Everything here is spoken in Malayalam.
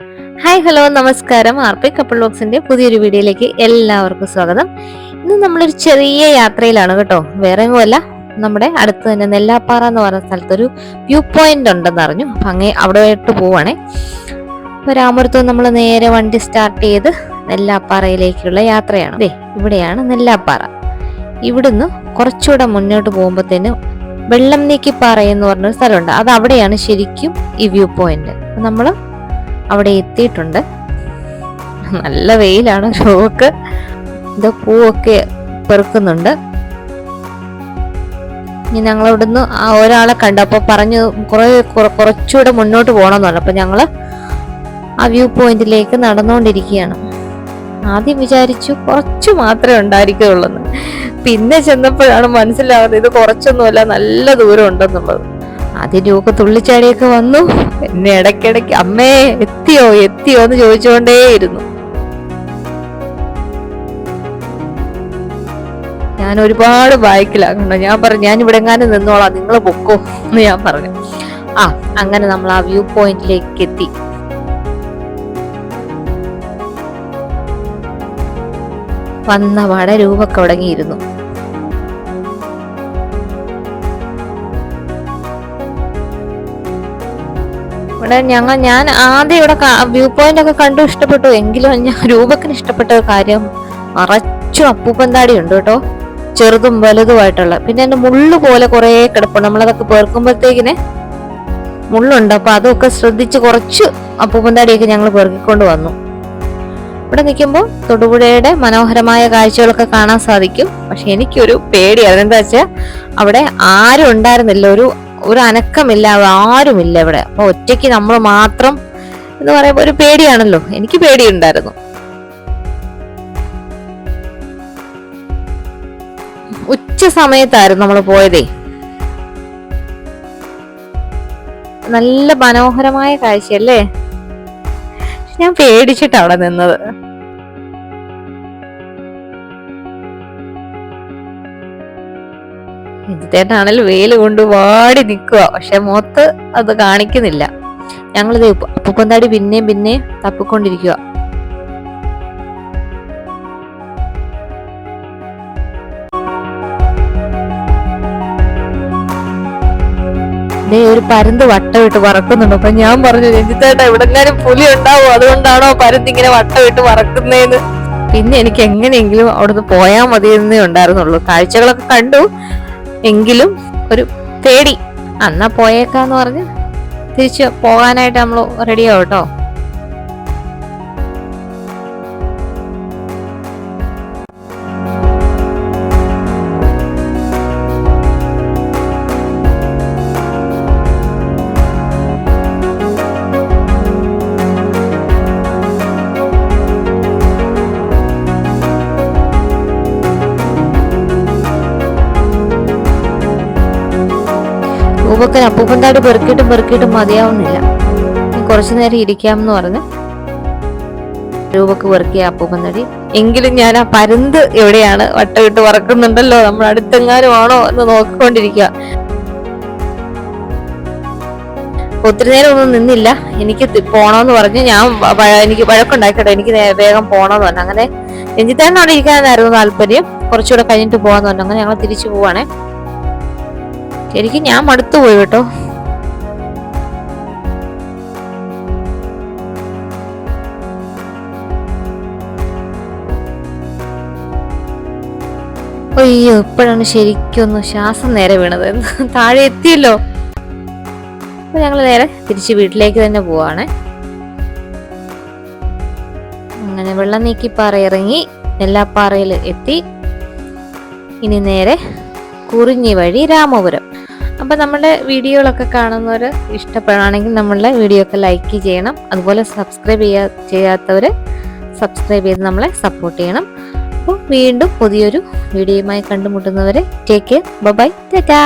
ഹായ് ഹലോ നമസ്കാരം. ആർ പി കപ്പിൾ ബോക്സിന്റെ പുതിയൊരു വീഡിയോയിലേക്ക് എല്ലാവർക്കും സ്വാഗതം. ഇന്ന് നമ്മളൊരു ചെറിയ യാത്രയിലാണ് കേട്ടോ. വേറെ അല്ല നമ്മുടെ അടുത്ത് തന്നെ നെല്ലാപ്പാറ എന്ന് പറയുന്ന സ്ഥലത്തൊരു വ്യൂ പോയിന്റ് ഉണ്ടെന്ന് അറിഞ്ഞു. അപ്പൊ അങ്ങേ അവിടെയായിട്ട് പോവാണേ അപ്പൊ രാമപുരത്ത് നമ്മൾ നേരെ വണ്ടി സ്റ്റാർട്ട് ചെയ്ത് നെല്ലാപ്പാറയിലേക്കുള്ള യാത്രയാണ്. അതെ ഇവിടെയാണ് നെല്ലാപ്പാറ. ഇവിടുന്ന് കുറച്ചുകൂടെ മുന്നോട്ട് പോകുമ്പോഴത്തേനും വെള്ളം നീക്കിപ്പാറ എന്ന് പറഞ്ഞൊരു സ്ഥലമുണ്ട്. അത് അവിടെയാണ് ശരിക്കും ഈ വ്യൂ പോയിന്റ് നമ്മൾ അവിടെ എത്തിയിട്ടുണ്ട്. നല്ല വെയിലാണ് ഷോക്ക്. ഇത് പൂവൊക്കെ പെറുക്കുന്നുണ്ട്. ഇനി ഞങ്ങൾ ഇവിടുന്ന് ആ ഒരാളെ കണ്ടു. അപ്പോൾ പറഞ്ഞു കുറേ കുറ- കുറച്ചുകൂടെ മുന്നോട്ട് പോകണമെന്ന് പറഞ്ഞു. അപ്പം ഞങ്ങൾ ആ വ്യൂ പോയിന്റിലേക്ക് നടന്നുകൊണ്ടിരിക്കുകയാണ്. ആദ്യം വിചാരിച്ചു കുറച്ച് മാത്രമേ ഉണ്ടായിരിക്കുള്ളൂ പിന്നെ ചെന്നപ്പോഴാണ് മനസ്സിലാകുന്നത് ഇത് കുറച്ചൊന്നുമല്ല നല്ല ദൂരം ഉണ്ടെന്നുള്ളത്. ആദ്യം തുള്ളിച്ചാടിയൊക്കെ വന്നു. എന്നെ ഇടയ്ക്കിടയ്ക്ക് അമ്മേ എത്തിയോ എത്തിയോ എന്ന് ചോദിച്ചുകൊണ്ടേയിരുന്നു. ഞാൻ ഒരുപാട് ബാക്കിലാകണ്ട ഞാൻ പറഞ്ഞു ഞാൻ ഇവിടെ എങ്ങാനും നിന്നോളാം നിങ്ങൾ പൊക്കോ എന്ന് ഞാൻ പറഞ്ഞു. ആ അങ്ങനെ നമ്മൾ ആ വ്യൂ പോയിന്റിലേക്ക് എത്തി. വന്ന വട തുടങ്ങിയിരുന്നു ഇവിടെ ഞങ്ങൾ ഞാൻ ആദ്യം ഇവിടെ വ്യൂ പോയിന്റ് ഒക്കെ കണ്ടു ഇഷ്ടപ്പെട്ടു. എങ്കിലും ഞാൻ രൂപക്കിന് ഇഷ്ടപ്പെട്ട കാര്യം നിറച്ചും അപ്പൂപ്പന്താടി ഉണ്ട് കേട്ടോ. ചെറുതും വലുതുമായിട്ടുള്ള. പിന്നെ എന്റെ മുള്ളു പോലെ കുറെ കിടപ്പുണ്ട്. നമ്മളതൊക്കെ പേർക്കുമ്പോഴത്തേക്കിന് മുള്ളുണ്ട്. അപ്പൊ അതൊക്കെ ശ്രദ്ധിച്ച് കുറച്ച് അപ്പൂപ്പന്താടിയൊക്കെ ഞങ്ങൾ പെറുക്കിക്കൊണ്ട് വന്നു. ഇവിടെ നിൽക്കുമ്പോൾ തൊടുപുഴയുടെ മനോഹരമായ കാഴ്ചകളൊക്കെ കാണാൻ സാധിക്കും. പക്ഷെ എനിക്കൊരു പേടിയാണ് എന്താ വെച്ചാൽ അവിടെ ആരും ഉണ്ടായിരുന്നില്ല. ഒരു ഒരു അനക്കമില്ല ആരുമില്ല ഇവിടെ. അപ്പൊ ഒറ്റയ്ക്ക് നമ്മൾ മാത്രം എന്ന് പറയുമ്പോൾ ഒരു പേടിയാണല്ലോ. എനിക്ക് പേടിയുണ്ടായിരുന്നു. ഉച്ച സമയത്തായിരുന്നു നമ്മൾ പോയതേ. നല്ല മനോഹരമായ കാഴ്ചയല്ലേ? ഞാൻ പേടിച്ചിട്ടാണ് നിന്നത്. ഇതിട്ടേട്ടാണെങ്കിൽ വെയിൽ കൊണ്ട് വാടി നിൽക്കുക പക്ഷെ മുഖത്ത് അത് കാണിക്കുന്നില്ല. ഞങ്ങളിത് അപ്പുപ്പന്താടി പിന്നെയും പിന്നെയും തപ്പിക്കൊണ്ടിരിക്കുക ഒരു പരുന്ത് വട്ടമിട്ട് പറക്കുന്നുണ്ട് അപ്പൊ ഞാൻ പറഞ്ഞു രഞ്ജിത്തേട്ടാ എവിടെങ്ങാനും പുലി ഉണ്ടാവും? അതുകൊണ്ടാണോ പരുന്ത് ഇങ്ങനെ വട്ടമിട്ട് പറക്കുന്നേന്ന് പിന്നെ എനിക്ക് എങ്ങനെയെങ്കിലും അവിടുന്ന് പോയാൽ മതിയെന്നേ ഉണ്ടായിരുന്നുള്ളൂ. കാഴ്ചകളൊക്കെ കണ്ടു. എങ്കിലും ഒരു പേടി അന്നാ പോയേക്കാന്ന് പറഞ്ഞ് തിരിച്ച് പോകാനായിട്ട് നമ്മൾ റെഡിയാവും കേട്ടോ. രൂപക്കൻ അപ്പൂപ്പന്താടി പെറുക്കിയിട്ടും പെറുക്കിയിട്ടും മതിയാവുന്നില്ല. കുറച്ചു നേരം ഇരിക്കാമെന്ന് പറഞ്ഞ് രൂപക്ക് പെറുക്കിയ അപ്പൂപ്പന്താടി എങ്കിലും ഞാൻ ആ പരുന്ത് എവിടെയാണ്? വട്ടമിട്ട് പറക്കുന്നുണ്ടല്ലോ നമ്മൾ അടുത്തെങ്ങാനും ആണോ എന്ന് നോക്കിക്കൊണ്ടിരിക്കുക. ഒത്തിരി നേരം ഒന്നും നിന്നില്ല. എനിക്ക് പോണോന്ന് പറഞ്ഞ് ഞാൻ എനിക്ക് വഴക്കുണ്ടാക്കട്ടെ എനിക്ക് വേഗം പോണോന്ന് പറഞ്ഞു. അങ്ങനെ അവിടെ ഇരിക്കാനായിരുന്നു താല്പര്യം. കുറച്ചുകൂടെ കഴിഞ്ഞിട്ട് പോവാന്ന് പറഞ്ഞു. അങ്ങനെ ഞങ്ങൾ തിരിച്ചു പോവാണേ. ശരിക്കും ഞാൻ മടുത്തു പോയി കേട്ടോ. അയ്യോ ഇപ്പോഴാണ് ശരിക്കും ഒന്ന് ശ്വാസം നേരെ വീണത്. താഴെ എത്തിയല്ലോ. അപ്പൊ ഞങ്ങൾ നേരെ തിരിച്ച് വീട്ടിലേക്ക് തന്നെ പോവാണ്. അങ്ങനെ വെള്ളം നീക്കി പാറ ഇറങ്ങി നെല്ലാപ്പാറയിൽ എത്തി. ഇനി നേരെ കുറിഞ്ഞി വഴി രാമപുരം. അപ്പൊ നമ്മുടെ വീഡിയോകളൊക്കെ കാണുന്നവർ ഇഷ്ടപ്പെടുകയാണെങ്കിൽ നമ്മളെ വീഡിയോ ഒക്കെ ലൈക്ക് ചെയ്യണം. അതുപോലെ സബ്സ്ക്രൈബ് ചെയ്യാ ചെയ്യാത്തവർ സബ്സ്ക്രൈബ് ചെയ്ത് നമ്മളെ സപ്പോർട്ട് ചെയ്യണം. അപ്പോൾ വീണ്ടും പുതിയൊരു വീഡിയോയുമായി കണ്ടുമുട്ടുന്നവരെ ടേക്ക് കെയർ ബൈ ടാറ്റാ